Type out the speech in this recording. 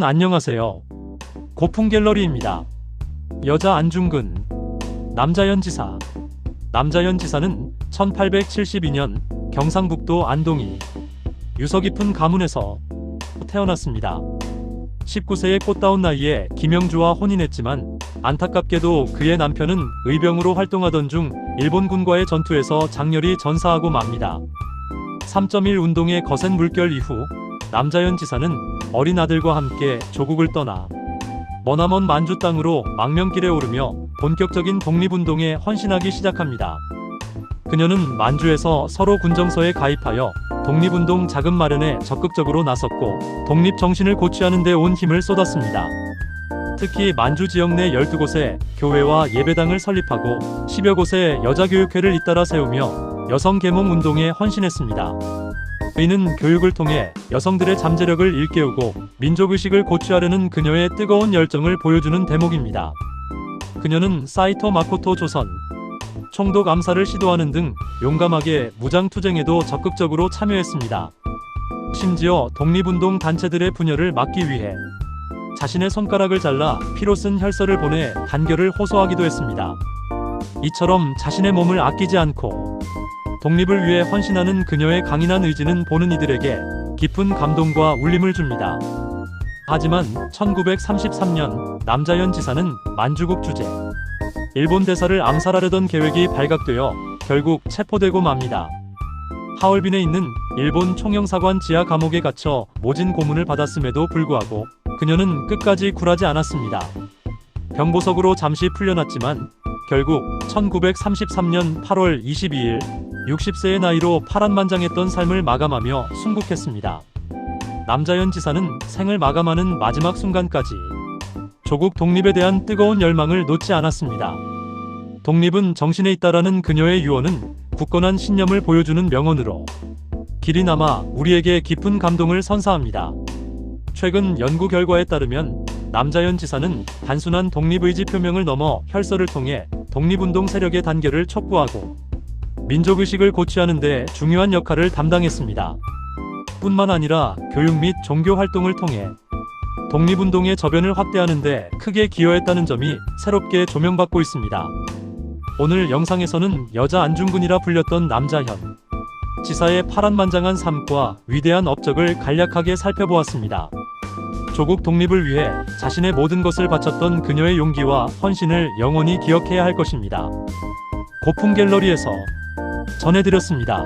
안녕하세요. 고풍 갤러리입니다. 여자 안중근, 남자 연지사. 남자 연지사는 1872년 경상북도 안동이 유서 깊은 가문에서 태어났습니다. 19세의 꽃다운 나이에 김영주와 혼인했지만 안타깝게도 그의 남편은 의병으로 활동하던 중 일본군과의 전투에서 장렬히 전사하고 맙니다. 3.1 운동의 거센 물결 이후 남자연 지사는 어린 아들과 함께 조국을 떠나 머나먼 만주 땅으로 망명길에 오르며 본격적인 독립운동에 헌신하기 시작합니다. 그녀는 만주에서 서로 군정서에 가입하여 독립운동 자금 마련에 적극적으로 나섰고 독립 정신을 고취하는 데 온 힘을 쏟았습니다. 특히 만주 지역 내 12곳에 교회와 예배당을 설립하고 10여 곳에 여자교육회를 잇따라 세우며 여성 계몽 운동에 헌신했습니다. 이는 교육을 통해 여성들의 잠재력을 일깨우고 민족의식을 고취하려는 그녀의 뜨거운 열정을 보여주는 대목입니다. 그녀는 사이토 마코토 조선 총독 암살을 시도하는 등 용감하게 무장투쟁에도 적극적으로 참여했습니다. 심지어 독립운동 단체들의 분열을 막기 위해 자신의 손가락을 잘라 피로 쓴 혈서를 보내 단결을 호소하기도 했습니다. 이처럼 자신의 몸을 아끼지 않고 독립을 위해 헌신하는 그녀의 강인한 의지는 보는 이들에게 깊은 감동과 울림을 줍니다. 하지만 1933년 남자연 지사는 만주국 주재 일본 대사를 암살하려던 계획이 발각되어 결국 체포되고 맙니다. 하얼빈에 있는 일본 총영사관 지하 감옥에 갇혀 모진 고문을 받았음에도 불구하고 그녀는 끝까지 굴하지 않았습니다. 병보석으로 잠시 풀려났지만 결국 1933년 8월 22일 60세의 나이로 파란만장했던 삶을 마감하며 순국했습니다. 남자연 지사는 생을 마감하는 마지막 순간까지 조국 독립에 대한 뜨거운 열망을 놓지 않았습니다. 독립은 정신에 있다라는 그녀의 유언은 굳건한 신념을 보여주는 명언으로 길이 남아 우리에게 깊은 감동을 선사합니다. 최근 연구 결과에 따르면 남자연 지사는 단순한 독립의지 표명을 넘어 혈서를 통해 독립운동 세력의 단결을 촉구하고 민족의식을 고취하는 데 중요한 역할을 담당했습니다. 뿐만 아니라 교육 및 종교 활동을 통해 독립운동의 저변을 확대하는 데 크게 기여했다는 점이 새롭게 조명받고 있습니다. 오늘 영상에서는 여자 안중근이라 불렸던 남자현 지사의 파란만장한 삶과 위대한 업적을 간략하게 살펴보았습니다. 조국 독립을 위해 자신의 모든 것을 바쳤던 그녀의 용기와 헌신을 영원히 기억해야 할 것입니다. 고풍 갤러리에서 전해드렸습니다.